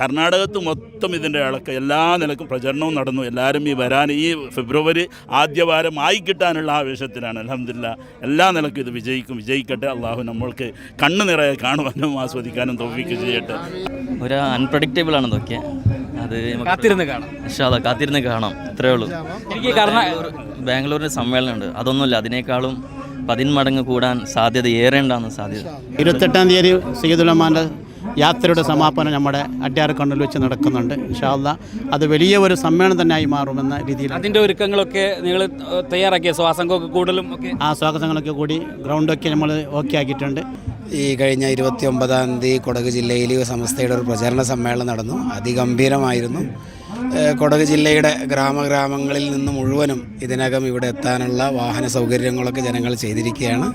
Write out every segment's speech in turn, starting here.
കർണാടകത്ത് മൊത്തം ഇതിന്റെ ഇളക്ക എല്ലാ നിലക്കും പ്രചരണവും നടന്നു. എല്ലാവരും ഈ വരാൻ ഈ ഫെബ്രുവരി ആദ്യവാരം ആയി കിട്ടാനുള്ള ആവേശത്തിലാണ്. അലഹമില്ല എല്ലാ നിലക്കും ഇത് വിജയിക്കും. വിജയിക്കട്ടെ. അള്ളാഹു നമ്മൾക്ക് കണ്ണു നിറയെ കാണുവാനും ആസ്വദിക്കാനും തോഫിക്ക് ചെയ്യട്ടെ. ഒരു അൺപ്രഡിക്റ്റബിൾ ആണ് ഇതൊക്കെ. അത് നമുക്ക് കാത്തിരുന്ന് കാണാം. കാത്തിരുന്ന് കാണാം. ഇത്രേ ഉള്ളൂ. എനിക്ക് കർണാ സമ്മേളനം സമ്മേളനമുണ്ട്. അതൊന്നുമില്ല. അതിനേക്കാളും പതിന്മടങ്ങ് കൂടാൻ സാധ്യത ഏറെ ഉണ്ടാകുന്ന സാധ്യത. ഇരുപത്തെട്ടാം തീയതി സയ്യിദുലമാന്റെ യാത്രയുടെ സമാപനം നമ്മുടെ അഡ്യാർക്കണ്ടിൽ വെച്ച് നടക്കുന്നുണ്ട്. ഇൻഷാല്ല അത് വലിയ ഒരു സമ്മേളനം തന്നെയായി മാറുമെന്ന രീതിയിൽ അതിന്റെ ഒരുക്കങ്ങളൊക്കെ നിങ്ങൾ തയ്യാറാക്കിയ? സ്വാസംഗമൊക്കെ കൂടുതലും ആ സ്വാഗതങ്ങളൊക്കെ കൂടി ഗ്രൗണ്ടൊക്കെ നമ്മൾ ഓക്കെ ആക്കിയിട്ടുണ്ട്. ഈ കഴിഞ്ഞ ഇരുപത്തി ഒമ്പതാം തീയതി കൊടക് ജില്ലയിൽ സമസ്തയുടെ ഒരു പ്രചരണ സമ്മേളനം നടന്നു. അതിഗംഭീരമായിരുന്നു. കൊടക് ജില്ലയുടെ ഗ്രാമഗ്രാമങ്ങളിൽ നിന്ന് മുഴുവനും ഇതിനകം ഇവിടെ എത്താനുള്ള വാഹന സൗകര്യങ്ങളൊക്കെ ജനങ്ങൾ ചെയ്തിരിക്കുകയാണ്.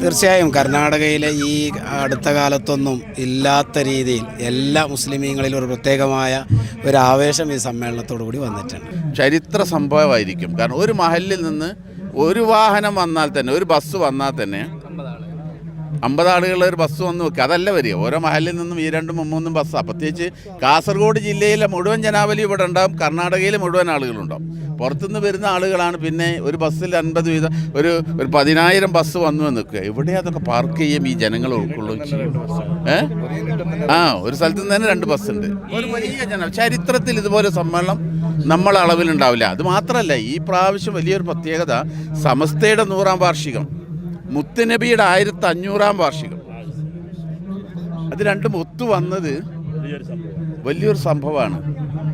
തീർച്ചയായും കർണാടകയിലെ ഈ അടുത്ത കാലത്തൊന്നും ഇല്ലാത്ത രീതിയിൽ എല്ലാ മുസ്ലിമീങ്ങളിലും ഒരു പ്രത്യേകമായ ഒരു ആവേശം ഈ സമ്മേളനത്തോടു കൂടി വന്നിട്ടുണ്ട്. ചരിത്ര സംഭവമായിരിക്കും. കാരണം ഒരു മഹലിൽ നിന്ന് ഒരു വാഹനം വന്നാൽ തന്നെ ഒരു ബസ് വന്നാൽ തന്നെ അമ്പത് ആളുകളുടെ ഒരു ബസ് വന്ന് വെക്കുക അതല്ല വരിക. ഓരോ മഹലിൽ നിന്നും ഈ രണ്ടും മൂന്നും ബസ്സാണ് പ്രത്യേകിച്ച് കാസർഗോഡ് ജില്ലയിലെ മുഴുവൻ ജനാവലി ഇവിടെ ഉണ്ടാവും. കർണാടകയിലെ മുഴുവൻ ആളുകളുണ്ടാവും. പുറത്തുനിന്ന് വരുന്ന ആളുകളാണ് പിന്നെ ഒരു ബസ്സിൽ അൻപത് വീതം ഒരു ഒരു പതിനായിരം ബസ് വന്നു എന്ന് നിൽക്കുക. ഇവിടെ അതൊക്കെ പാർക്ക് ചെയ്യും ഈ ജനങ്ങൾ ഉൾക്കൊള്ളുകയും ചെയ്യും ഏ? ആ ഒരു സ്ഥലത്ത് നിന്ന് തന്നെ രണ്ട് ബസ് ഉണ്ട് ഒരു വലിയ ജന ചരിത്രത്തിൽ ഇതുപോലെ സമ്മേളനം നമ്മൾ അളവിലുണ്ടാവില്ല. അത് മാത്രമല്ല ഈ പ്രാവശ്യം വലിയൊരു പ്രത്യേകത സമസ്തയുടെ നൂറാം വാർഷികം. മുത്തുനബിയുടെ ആയിരത്തി അഞ്ഞൂറാം വാർഷികം. അത് രണ്ടും ഒത്തു വന്നത് വലിയൊരു സംഭവമാണ്.